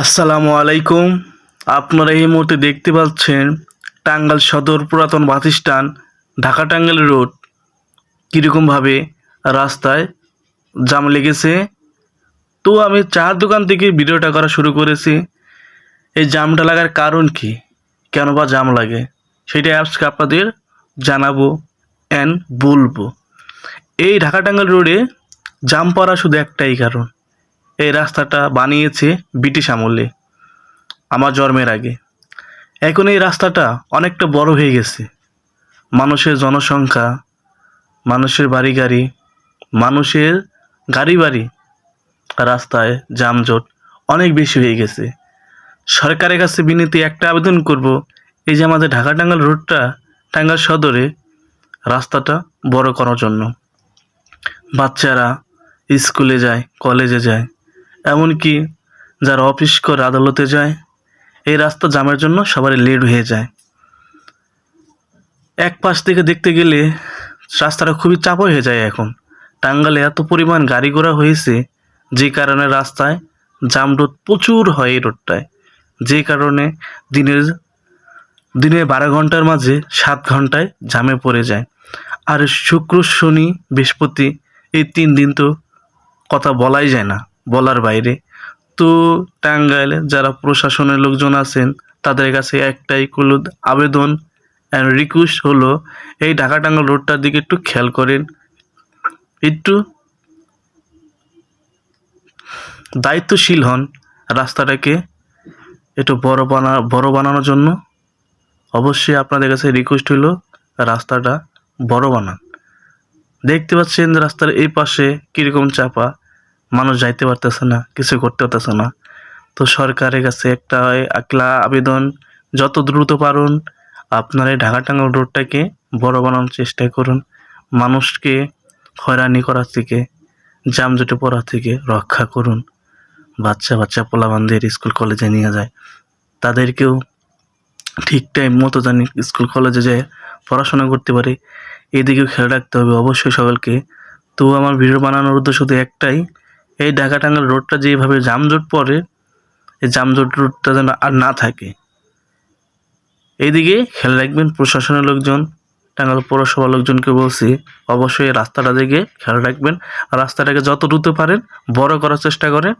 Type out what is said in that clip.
আসসালামু আলাইকুম। আপনারা এই মুহূর্তে দেখতে পাচ্ছেন টাঙ্গাল সদর পুরাতন bus stand Dhaka Tangail road. কীরকমভাবে রাস্তায় জাম লেগেছে। তো আমি চার দোকান থেকে ভিডিওটা করা শুরু করেছি। এই জামটা লাগার কারণ কি? কেন বা জাম লাগে? সেটা আজকে আপনাদের জানাব অ্যান্ড বলব। এই ঢাকা টাঙ্গাইল রোডে জাম পড়া শুধু একটাই কারণ। এই রাস্তাটা বানিয়েছে ব্রিটিশ আমলে, আমার জন্মের আগে। এখন এই রাস্তাটা অনেকটা বড় হয়ে গেছে। মানুষের জনসংখ্যা, মানুষের বাড়ি গাড়ি মানুষের গাড়ি বাড়ি রাস্তায় যানজট অনেক বেশি হয়ে গেছে। সরকারের কাছে বিনীতি একটা আবেদন করব, এই যে আমাদের ঢাকা টাঙ্গাইল রোডটা, টাঙ্গাইল সদরে রাস্তাটা বড় করার জন্য। বাচ্চারা স্কুলে যায়, কলেজে যায় এমনকি যারা অফিস করে আদালতে যায়, এই রাস্তা জামের জন্য সবারই লেট হয়ে যায়। এক পাশ থেকে দেখতে গেলে রাস্তাটা খুবই চাপা হয়ে যায় এখন। টাঙ্গালে এত পরিমাণ গাড়ি ঘোড়া হয়েছে, যে কারণে রাস্তায় জাম রোড প্রচুর হয় এই রোডটায়। যে কারণে দিনের দিনে বারো ঘণ্টার মাঝে সাত ঘন্টায় জামে পড়ে যায়। আর শুক্র, শনি, বৃহস্পতি এই তিন দিন তো কথা বলাই যায় না। বলার বাইরে। তো টাঙ্গাইলে যারা প্রশাসনের লোকজন আছেন, তাদের কাছে একটাই কুলুদ আবেদন অ্যান্ড রিকোয়েস্ট হলো, এই ঢাকা টাঙ্গাইল রোডটার দিকে একটু খেয়াল করেন। একটু দায়িত্বশীল হন রাস্তাটাকে একটু বড় বানা, বড় বানানোর জন্য। অবশ্যই আপনাদের কাছে রিকোয়েস্ট হলো রাস্তাটা বড় বানান। দেখতে পাচ্ছেন রাস্তার এই পাশে কীরকম চাপা। মানুষ যাইতে পারতেছে না কিছু করতে পারতেছে না। তো সরকারের কাছে একটা একলা আবেদন, যত দ্রুত পারুন, আপনারা এই ঢাকা টাঙ্গাইল রোডটাকে বড় বানানোর চেষ্টা করুন। মানুষকে হয়রানি করার থেকে জামজটে পড়া থেকে রক্ষা করুন। বাচ্চা বাচ্চা পোলাবানদের স্কুল কলেজে নিয়ে যায়। তাদেরকেও ঠিক টাইম মতো জানি স্কুল কলেজে যায় পড়াশোনা করতে পারে। এদিকেও খেয়াল রাখতে হবে অবশ্যই সকলকে তো আমার ভিডিও বানানোর উদ্দেশ্য শুধু একটাই এই ঢাকা টাঙ্গাইল রোডটা যেভাবে জামজট পড়ে, এই জামজট রোডটা যেন আর না থাকে। এইদিকে খেয়াল রাখবেন, প্রশাসনের লোকজন টাঙ্গাল পৌরসভার লোকজনকে বলছি, অবশ্যই রাস্তাটা দিকে খেয়াল রাখবেন। রাস্তাটাকে যত দ্রুত পারেন, বড় করার চেষ্টা করেন।